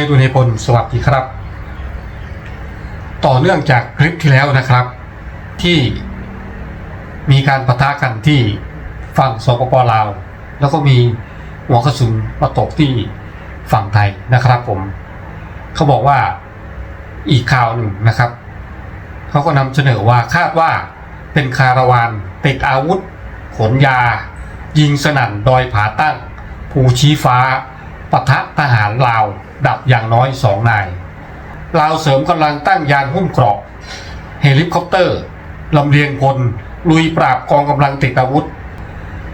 ายดุลยพลสวัสดีครับ ต่อเนื่องจากคลิปที่แล้วนะครับ ที่มีการปะทะกันที่ฝั่งสปปลาว แล้วก็มีหัวกระสุนมาตกที่ฝั่งไทยนะครับผม เขาบอกว่าอีกข่าวหนึ่งนะครับ เขาก็นำเสนอว่าคาดว่าเป็นคาราวานติดอาวุธ ขนยา ยิงสนั่นดอยผาตั้ง ภูชี้ฟ้าปะทะทหารลาว ดับอย่างน้อยสองนายลาวเสริมกำลังตั้งยานหุ้มเกราะเฮลิคอปเตอร์ลำเลียงพลลุยปราบกองกำลังติดอาวุธ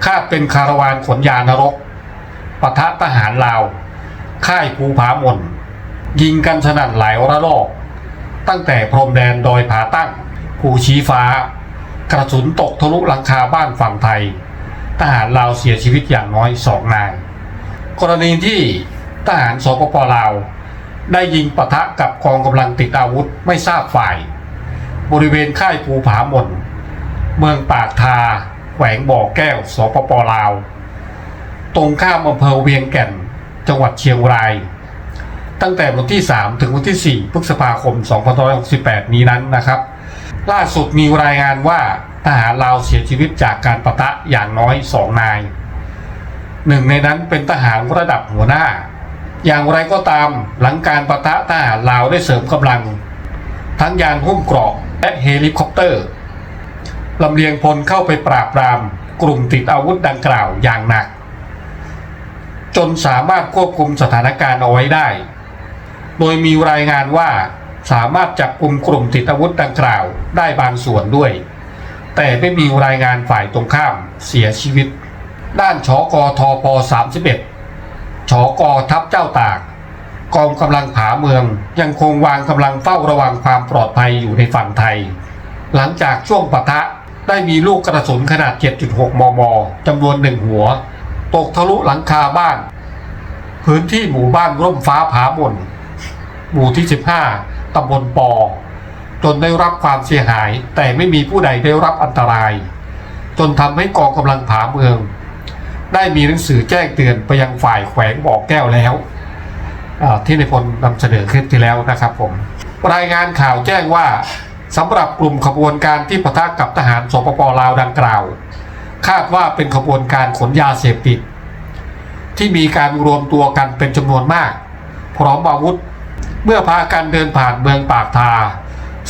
คาดเป็นคาราวานขนยานรกปะทะทหารลาว ค่ายภูผาหมน ยิงกันสนั่นหลายระลอก ตั้งแต่พรมแดนดอยผาตั้ง ภูชี้ฟ้า กระสุนตกทะลุหลังคาบ้านฝั่งไทย ทหารลาวเสียชีวิตอย่างน้อยสองนาย กรณีที่ ทหารสปปลาว ได้ยิงปะทะกับกองกำลังติดอาวุธไม่ทราบฝ่าย บริเวณค่ายภูผาหมนเมืองปากทา แขวงบ่อแก้ว สปปลาว ตรงข้ามอำเภอเวียงแก่น จังหวัดเชียงราย ตั้งแต่วันที่ 3 ถึงวันที่ 4 พฤษภาคม 2568 นี้นั้นนะครับ ล่าสุดมีรายงานว่าทหารลาวเสียชีวิตจากการปะทะอย่างน้อย 2 นาย หนึ่งในนั้นเป็นทหารระดับหัวหน้า อย่างไรก็ตามหลังการปะทะทหารลาวได้เสริมกำลัง ทั้งยานหุ้มเกราะและเฮลิคอปเตอร์ลำเลียงพลเข้าไปปราบปราม กลุ่มติดอาวุธดังกล่าวอย่างหนัก จนสามารถควบคุมสถานการณ์เอาไว้ได้ โดยมีรายงานว่าสามารถจับกลุ่มกลุ่มติดอาวุธดังกล่าวได้บางส่วนด้วย แต่ไม่มีรายงานฝ่ายตรงข้ามเสียชีวิต ด้านชอกทป31 ชกทัพเจ้าตาก กองกำลังผาเมืองยังคงวางกำลังเฝ้าระวังความปลอดภัยอยู่ในฝั่งไทย หลังจากช่วงปะทะได้มีลูกกระสุนขนาด 7.6 มม จำนวนหนึ่งหัว ตกทะลุหลังคาบ้าน พื้นที่หมู่บ้านร่มฟ้าผาหม่นหมู่ที่ 15 ตำบลปอ จนได้รับความเสียหายแต่ไม่มีผู้ใดได้รับอันตราย จนทำให้กองกำลังผาเมือง ได้มีหนังสือแจ้งเตือนไปยังฝ่ายแขวงบ่อแก้วแล้วที่ในพลนำเสนอคลิปที่แล้วนะครับผมรายงานข่าวแจ้งว่าสำหรับกลุ่มขบวนการที่ปะทะกับทหารสปปลาวดังกล่าว คาดว่าเป็นขบวนการขนยาเสพติด ที่มีการรวมตัวกันเป็นจำนวนมาก พร้อมอาวุธ เมื่อพากันเดินผ่านเมืองปากทา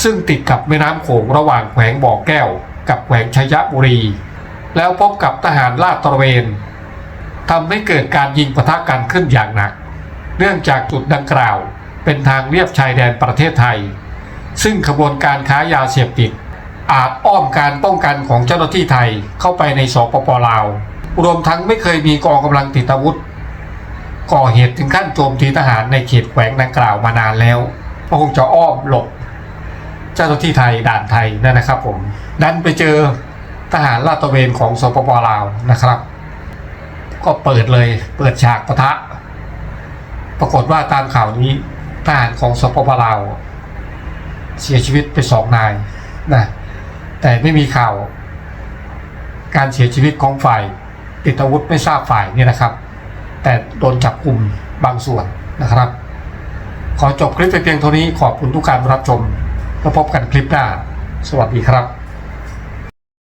ซึ่งติดกับแม่น้ำโขงระหว่างแขวงบ่อแก้ว กับแขวงชัยบุรี แล้วพบกับทหารลาดตระเวนทำให้เกิดการยิงปะทะกันขึ้นอย่างหนัก เนื่องจากจุดดังกล่าวเป็นทางเลียบชายแดนประเทศไทย ซึ่งขบวนการค้ายาเสพติด อาจอ้อมการป้องกันของเจ้าหน้าที่ไทยเข้าไปในสปปลาว รวมทั้งไม่เคยมีกองกำลังติดอาวุธ ก่อเหตุถึงขั้นโจมตีทหารในเขตแขวงดังกล่าวมานานแล้วก็คงจะอ้อมหลบ เจ้าหน้าที่ไทยด่านไทยนั่นนะครับผม ดันไปเจอ ทหารลาดตระเวนของสปปลาวนะครับ ก็เปิดเลยเปิดฉากปะทะ ปรากฏว่าตามข่าวนี้ทหารของสปปลาวเสียชีวิตไปสองนายนะแต่ไม่มีข่าว การเสียชีวิตของฝ่ายติดอาวุธไม่ทราบฝ่ายนี่นะครับ แต่โดนจับกลุ่มบางส่วนนะครับ ขอจบคลิปแต่เพียงเท่านี้ขอบคุณทุกการรับชมแล้วพบกันคลิปหน้า สวัสดีครับ